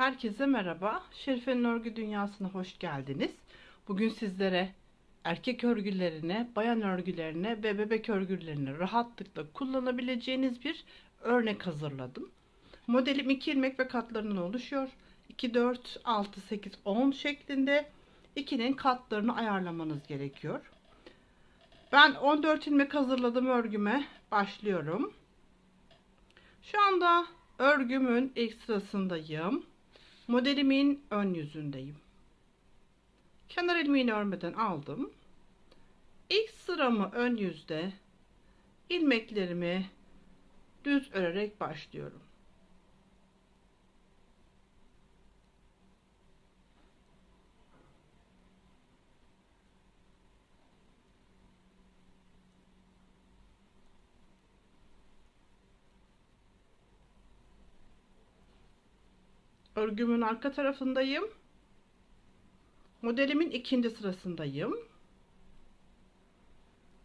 Herkese merhaba. Şerife'nin örgü dünyasına hoş geldiniz. Bugün sizlere erkek örgülerine, bayan örgülerine ve bebek örgülerine rahatlıkla kullanabileceğiniz bir örnek hazırladım. Modelim 2 ilmek ve katlarından oluşuyor. 2, 4, 6, 8, 10 şeklinde 2'nin katlarını ayarlamanız gerekiyor. Ben 14 ilmek hazırladım örgüme. Başlıyorum. Şu anda örgümün ilk sırasındayım. Modelimin ön yüzündeyim. Kenar ilmeğini örmeden aldım. İlk sıramı ön yüzde ilmeklerimi düz örerek başlıyorum. Örgümün arka tarafındayım. Modelimin ikinci sırasındayım.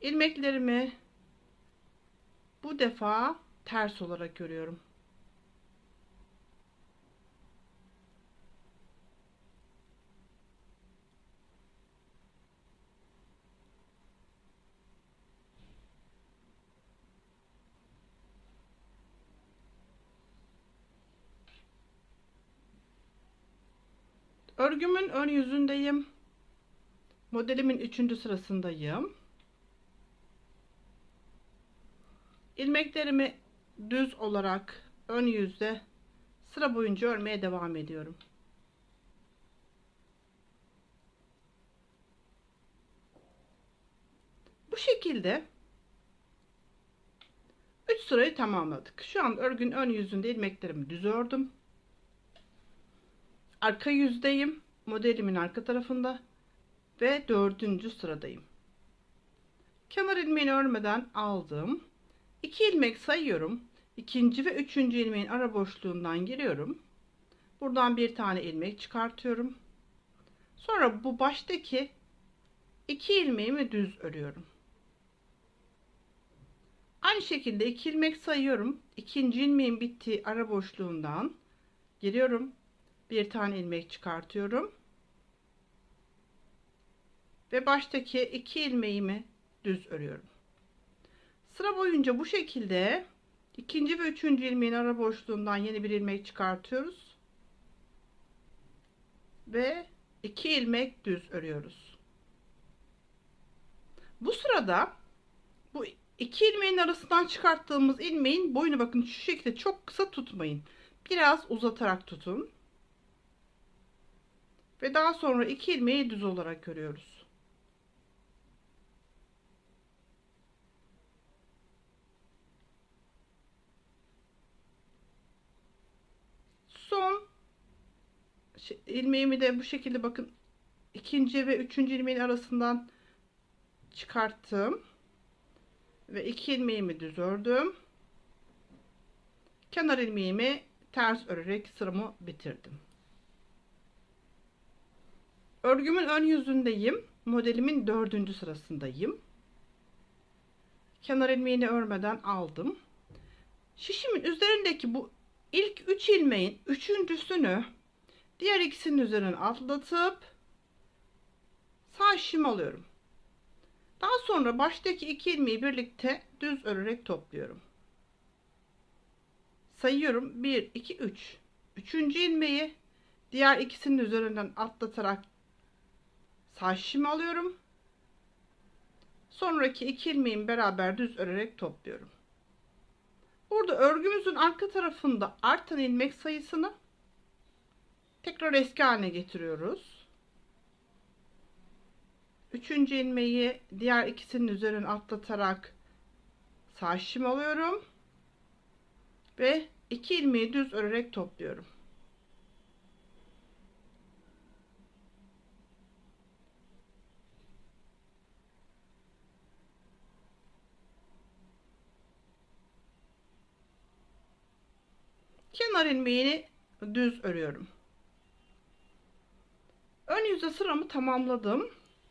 İlmeklerimi bu defa ters olarak örüyorum. Örgümün ön yüzündeyim. Modelimin üçüncü sırasındayım. İlmeklerimi düz olarak ön yüzde sıra boyunca örmeye devam ediyorum. Bu şekilde 3 sırayı tamamladık. Şu an örgün ön yüzünde ilmeklerimi düz ördüm arka yüzdeyim. Modelimin arka tarafında ve dördüncü sıradayım. Kenar ilmeğini örmeden aldım. 2 ilmek sayıyorum. İkinci ve üçüncü ilmeğin ara boşluğundan giriyorum. Buradan bir tane ilmek çıkartıyorum. Sonra bu baştaki iki ilmeğimi düz örüyorum. Aynı şekilde iki ilmek sayıyorum. İkinci ilmeğin bittiği ara boşluğundan giriyorum bir tane ilmek çıkartıyorum. Ve baştaki iki ilmeğimi düz örüyorum. Sıra boyunca bu şekilde ikinci ve üçüncü ilmeğin ara boşluğundan yeni bir ilmek çıkartıyoruz. Ve iki ilmek düz örüyoruz. Bu sırada bu iki ilmeğin arasından çıkarttığımız ilmeğin boyunu bakın şu şekilde çok kısa tutmayın. Biraz uzatarak tutun. Ve daha sonra iki ilmeği düz olarak örüyoruz. Son ilmeğimi de bu şekilde bakın ikinci ve üçüncü ilmeğin arasından çıkarttım. Ve iki ilmeğimi düz ördüm. Kenar ilmeğimi ters örerek sıramı bitirdim Örgümün ön yüzündeyim. Modelimin dördüncü sırasındayım. Kenar ilmeğini örmeden aldım. Şişimin üzerindeki bu ilk üç ilmeğin üçüncüsünü diğer ikisinin üzerine atlatıp sağ şişim alıyorum. Daha sonra baştaki iki ilmeği birlikte düz örerek topluyorum. Sayıyorum 1 2 3. Üçüncü ilmeği diğer ikisinin üzerinden atlatarak sağ şişimi alıyorum. Sonraki iki ilmeğimi beraber düz örerek topluyorum. Burada örgümüzün arka tarafında artan ilmek sayısını tekrar eski haline getiriyoruz. Üçüncü ilmeği diğer ikisinin üzerine atlatarak sağ şişim alıyorum. Ve iki ilmeği düz örerek topluyorum. Kenar ilmeğini düz örüyorum. Ön yüzde sıramı tamamladım.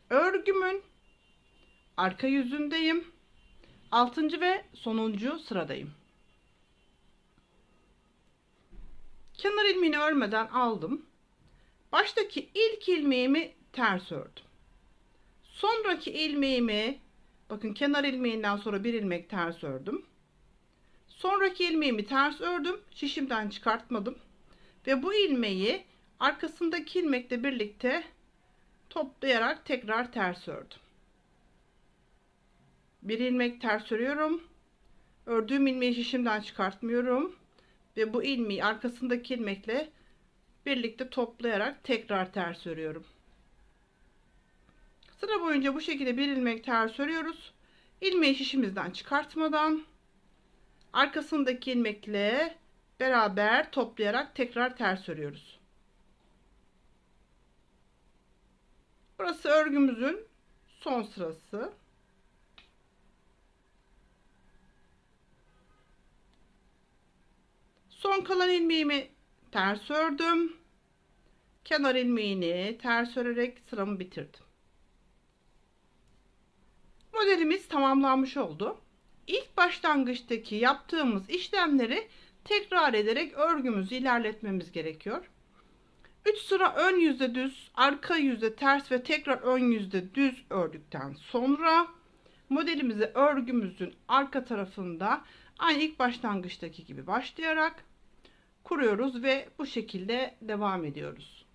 Örgümün arka yüzündeyim. 6. ve sonuncu sıradayım. Kenar ilmeğini örmeden aldım. Baştaki ilk ilmeğimi ters ördüm. Sonraki ilmeğimi bakın kenar ilmeğinden sonra bir ilmek ters ördüm. Sonraki ilmeğimi ters ördüm. Şişimden çıkartmadım. Ve bu ilmeği arkasındaki ilmekle birlikte toplayarak tekrar ters ördüm. Bir ilmek ters örüyorum. Ördüğüm ilmeği şişimden çıkartmıyorum. Ve bu ilmeği arkasındaki ilmekle birlikte toplayarak tekrar ters örüyorum. Sıra boyunca bu şekilde bir ilmek ters örüyoruz. İlmeği şişimizden çıkartmadan arkasındaki ilmekle beraber toplayarak tekrar ters örüyoruz. Burası örgümüzün son sırası. Son kalan ilmeğimi ters ördüm. Kenar ilmeğini ters örerek sıramı bitirdim. Modelimiz tamamlanmış oldu. İlk başlangıçtaki yaptığımız işlemleri tekrar ederek örgümüzü ilerletmemiz gerekiyor. 3 sıra ön yüzde düz, arka yüzde ters ve tekrar ön yüzde düz ördükten sonra modelimizi örgümüzün arka tarafında aynı ilk başlangıçtaki gibi başlayarak kuruyoruz ve bu şekilde devam ediyoruz.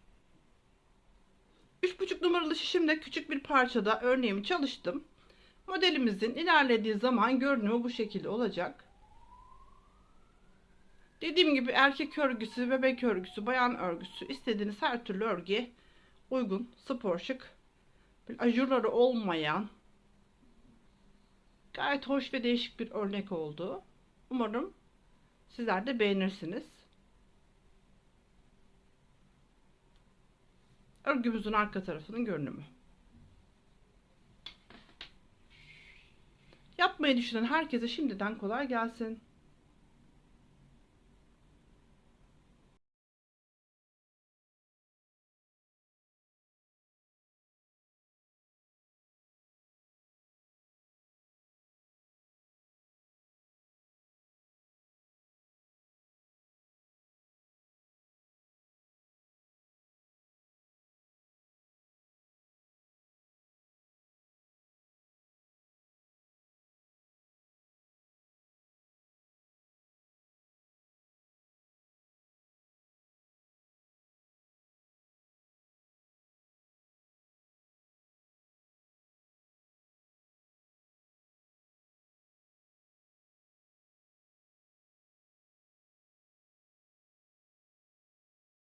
3,5 numaralı şişimde küçük bir parçada örneğimi çalıştım. Modelimizin ilerlediği zaman görünümü bu şekilde olacak. Dediğim gibi erkek örgüsü, bebek örgüsü, bayan örgüsü istediğiniz her türlü örgüye uygun, spor şık, ajurları olmayan gayet hoş ve değişik bir örnek oldu. Umarım sizler de beğenirsiniz. Örgümüzün arka tarafının görünümü. Yapmayı düşünen herkese şimdiden kolay gelsin.